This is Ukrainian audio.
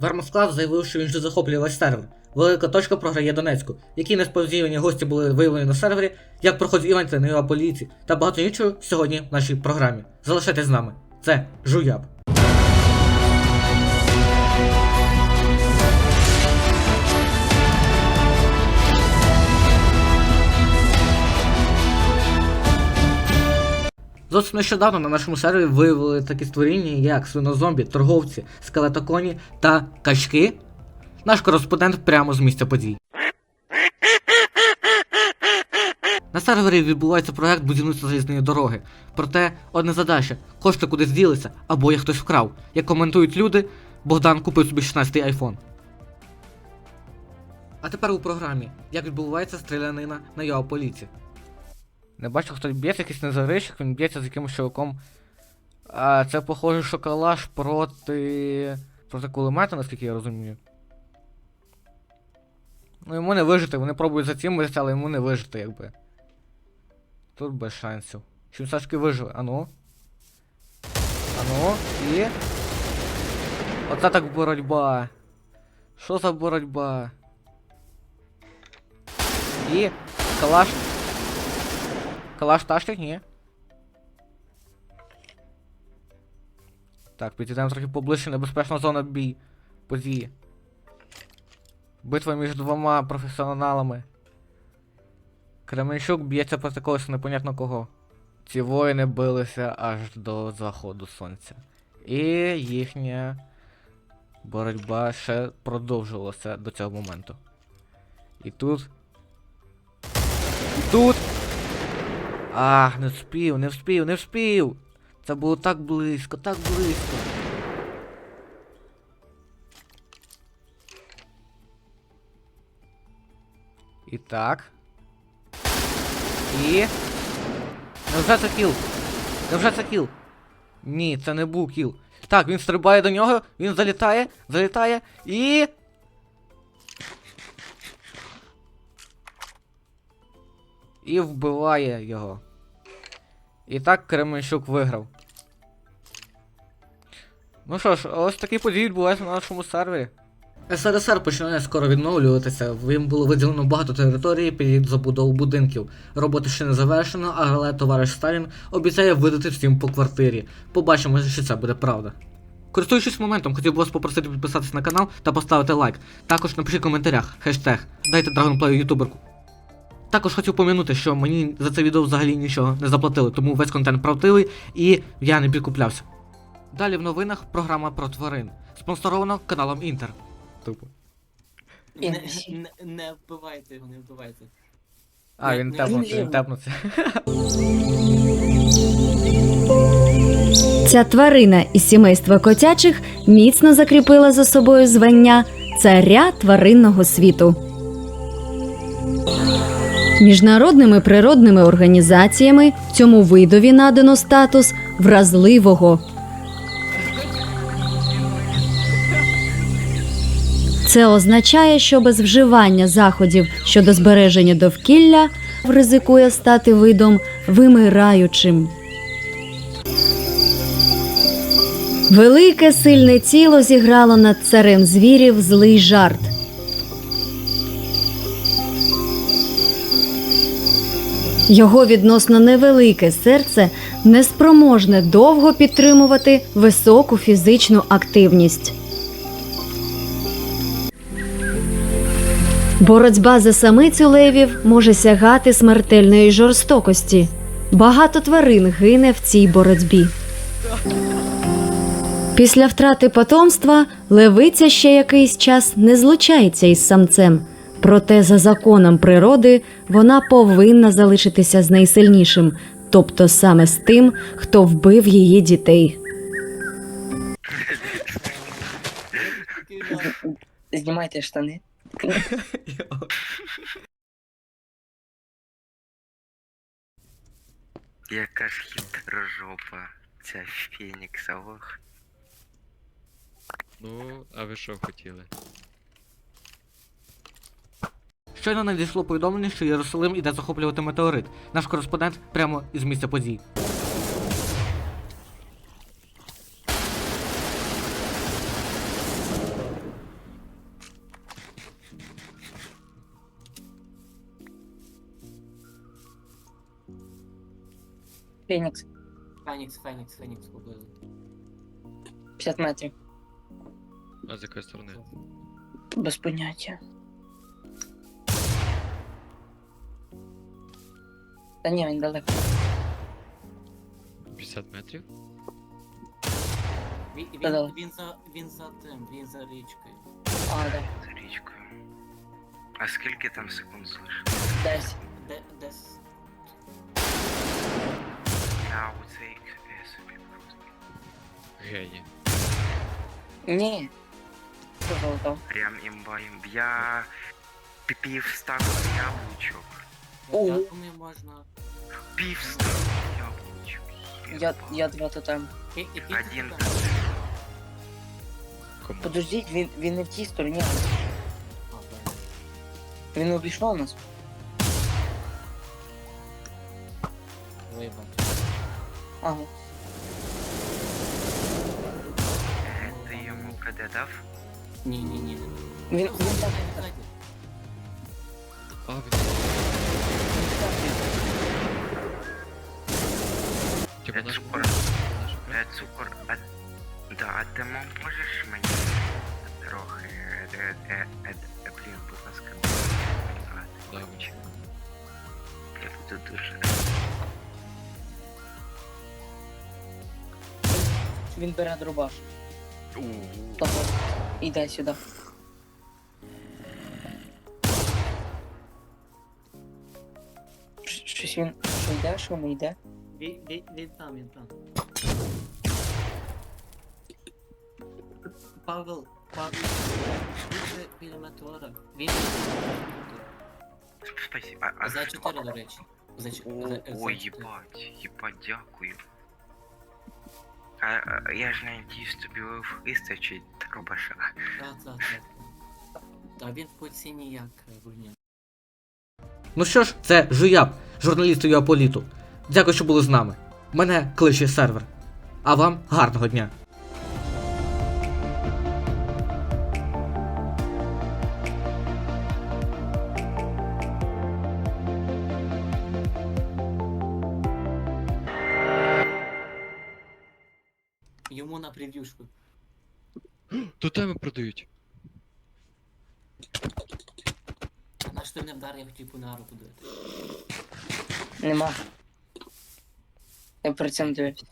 Вермосклад заявив, що він вже захоплює весь сервер. Велика точка програє Донецьку, які несподівані гості були виявлені на сервері, як проходять івенти на його поліції та багато іншого сьогодні в нашій програмі. Залишайтесь з нами. Це Жуяб. Зовсім нещодавно на нашому сервері виявили такі створіння, як свинозомбі, торговці, скелетоконі та качки. Наш кореспондент прямо з місця подій. На сервері відбувається проект будівництва залізної дороги. Проте одна задача кошти кудись ділися або їх хтось вкрав. Як коментують люди, Богдан купив собі 16-й айфон. А тепер у програмі, як відбувається стрілянина на його поліції. Не бачу, хто б'ється, якийсь незарищик, він б'ється з якимось чуваком. А це, похоже, шоколаж проти. проти кулемета, наскільки я розумію. Ну йому не вижити, вони пробують затімитися, але йому не вижити, якби. Тут без шансів. Чи він все виживе? Ану. Ану, і. Оце так боротьба. Що за боротьба? І. Калаш. Калаш тащить? Ні. Так, підійдемо трохи поближче, небезпечна зона бій. Події. Битва між двома професіоналами. Кременчук б'ється проти когось непонятно кого. Ці воїни билися аж до заходу сонця. І їхня боротьба ще продовжувалася до цього моменту. І тут. Ах, не вспів, не вспів, не вспів! Це було так близько, так близько. І так. І. Невже це кіл? Невже це кіл? Ні, це не був кіл. Так, він стрибає до нього, він залітає, залітає і. І вбиває його. І так Кременчук виграв. Ну що ж, ось такі події відбуваються на нашому сервері. СРСР починає скоро відновлюватися. Їм було виділено багато території під забудову будинків. Роботи ще не завершено, але товариш Сталін обіцяє видати всім по квартирі. Побачимо, що це буде правда. Користуючись моментом, хотів би вас попросити підписатися на канал та поставити лайк. Також напишіть в коментарях хештег Дайте Dragonplay ютуберку. Також хотів пом'янути, що мені за це відео взагалі нічого не заплатили, тому весь контент правдивий і я не підкуплявся. Далі в новинах програма про тварин. Спонсоровано каналом Інтер. Тупо. Не, не, не вбивайте його, не вбивайте. А, він тепнувся, він тепнувся. Ця тварина із сімейства котячих міцно закріпила за собою звання царя тваринного світу. Міжнародними природними організаціями цьому видові надано статус вразливого. Це означає, що без вживання заходів щодо збереження довкілля ризикує стати видом вимираючим. Велике сильне тіло зіграло над царем звірів злий жарт. Його відносно невелике серце неспроможне довго підтримувати високу фізичну активність. Боротьба за самицю левів може сягати смертельної жорстокості. Багато тварин гине в цій боротьбі. Після втрати потомства левиця ще якийсь час не злучається із самцем. Проте, за законом природи, вона повинна залишитися з найсильнішим, тобто саме з тим, хто вбив її дітей. Знімайте штани. Яка ж хитрожопа ця Фенікса, ох. Ну, а ви що хотіли? Щойно надійшло повідомлення, що Єрусалим іде захоплювати метеорит. Наш кореспондент прямо із місця подій. Фенікс, Фенікс, Фенікс, Фенікс поблизу. 50 метрів. А з якої сторони? Без поняття. Та ні, він далеко. 50 метрів? Він, він, Та-да. він за він за тим, він за річкою. А, да. За річкою. А скільки там секунд залишилось? Десь. Де, десь. Я у цей е, собі просто. Гені. Ні. Що золото? Прям імбаєм. Я пів стаку яблучок. О. Як не можна. Пів стаку яблучок. Я, я два тотем. І, і ти Один. туди. Кому? Подождіть, він, він не в тій стороні. А, добре. Він обійшов нас. Вибач. Ага. Е, Ти йому КД дав? Ні, ні, ні. Він, Ну, він так. зайди, зайди. А, він. Типа Е, цукор. Е, цукор, а... Да, а ти мо- можеш мені трохи... Е, е, е, е, е, блін, будь ласка? Да. Чи- Я буду дуже... Він бере дробаш. У-у-у. Іде сюди. Щ- Щось він. Що йде, що не йде? Він, він, він там, він там. Павел, Павел, швидше біля метеора. Він Спасибо. А, а за 4, до речі. За, О, за, за ой, 4. їбать, їбать, дякую. А, а я ж надіюсь, тобі вистачить дробаша. Так, так, так. Так, він по ціні як е. Ну що ж, це Жуяб, журналіст Юаполіту. Дякую, що були з нами. Мене кличе сервер. А вам гарного дня! Йому на прев'юшку. Тотеми продають. А наш ти не вдар, я хотів по нару подивитися. Нема. Я при цьому дивився.